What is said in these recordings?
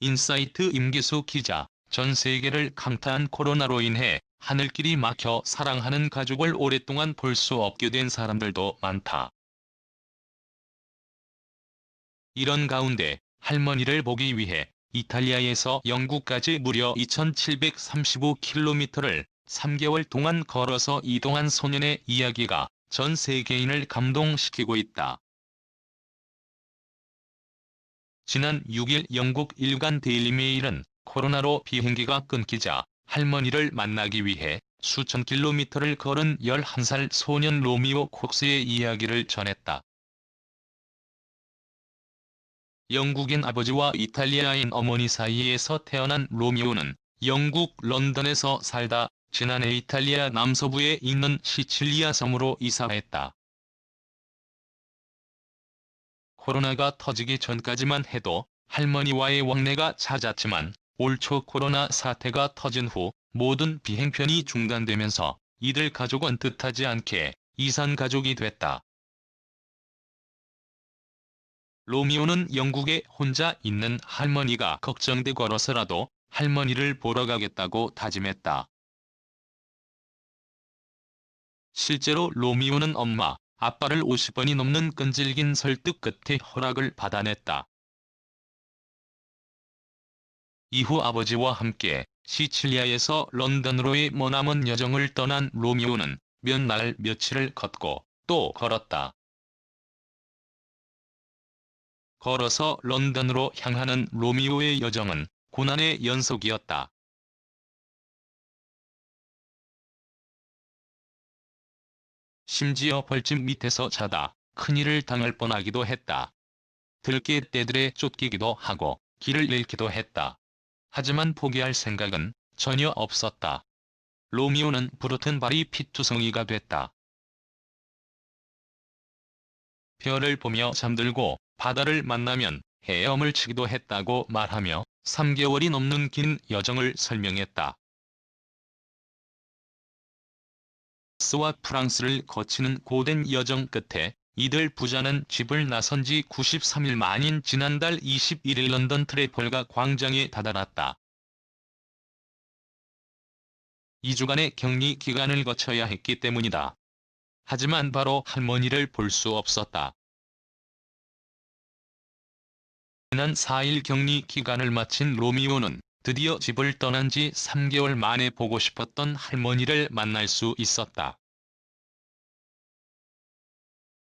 인사이트 임기수 기자, 전 세계를 강타한 코로나로 인해 하늘길이 막혀 사랑하는 가족을 오랫동안 볼 수 없게 된 사람들도 많다. 이런 가운데 할머니를 보기 위해 이탈리아에서 영국까지 무려 2735km를 3개월 동안 걸어서 이동한 소년의 이야기가 전 세계인을 감동시키고 있다. 지난 6일 영국 일간 데일리메일은 코로나로 비행기가 끊기자 할머니를 만나기 위해 수천 킬로미터를 걸은 11살 소년 로미오 콕스의 이야기를 전했다. 영국인 아버지와 이탈리아인 어머니 사이에서 태어난 로미오는 영국 런던에서 살다 지난해 이탈리아 남서부에 있는 시칠리아 섬으로 이사했다. 코로나가 터지기 전까지만 해도 할머니와의 왕래가 잦았지만 올 초 코로나 사태가 터진 후 모든 비행편이 중단되면서 이들 가족은 뜻하지 않게 이산 가족이 됐다. 로미오는 영국에 혼자 있는 할머니가 걱정돼 걸어서라도 할머니를 보러 가겠다고 다짐했다. 실제로 로미오는 엄마, 아빠를 50번이 넘는 끈질긴 설득 끝에 허락을 받아냈다. 이후 아버지와 함께 시칠리아에서 런던으로의 머나먼 여정을 떠난 로미오는 몇 날 며칠을 걷고 또 걸었다. 걸어서 런던으로 향하는 로미오의 여정은 고난의 연속이었다. 심지어 벌집 밑에서 자다 큰일을 당할 뻔하기도 했다. 들깨 떼들에 쫓기기도 하고 길을 잃기도 했다. 하지만 포기할 생각은 전혀 없었다. 로미오는 부르튼 발이 피투성이가 됐다. 별을 보며 잠들고 바다를 만나면 헤엄을 치기도 했다고 말하며 3개월이 넘는 긴 여정을 설명했다. 스와 프랑스를 거치는 고된 여정 끝에 이들 부자는 집을 나선 지 93일 만인 지난달 21일 런던 트래펄가 광장에 다다랐다. 2주간의 격리 기간을 거쳐야 했기 때문이다. 하지만 바로 할머니를 볼 수 없었다. 지난 4일 격리 기간을 마친 로미오는 드디어 집을 떠난 지 3개월 만에 보고 싶었던 할머니를 만날 수 있었다.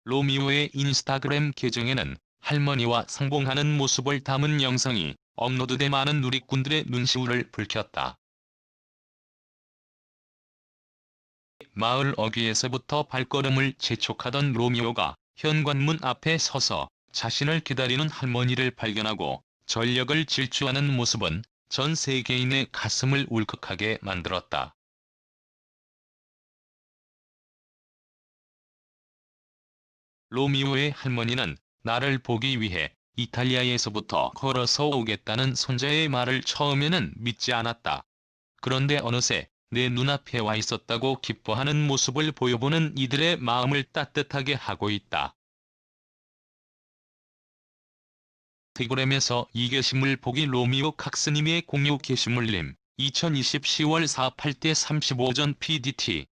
로미오의 인스타그램 계정에는 할머니와 상봉하는 모습을 담은 영상이 업로드돼 많은 누리꾼들의 눈시울을 붉혔다. 마을 어귀에서부터 발걸음을 재촉하던 로미오가 현관문 앞에 서서 자신을 기다리는 할머니를 발견하고 전력을 질주하는 모습은 전 세계인의 가슴을 울컥하게 만들었다. 로미오의 할머니는 나를 보기 위해 이탈리아에서부터 걸어서 오겠다는 손자의 말을 처음에는 믿지 않았다. 그런데 어느새 내 눈앞에 와 있었다고 기뻐하는 모습을 보여보는 이들의 마음을 따뜻하게 하고 있다. 테그램에서 이 게시물 보기 로미오 칵스님의 공유 게시물님 2020 10월 4 8대 35전 PDT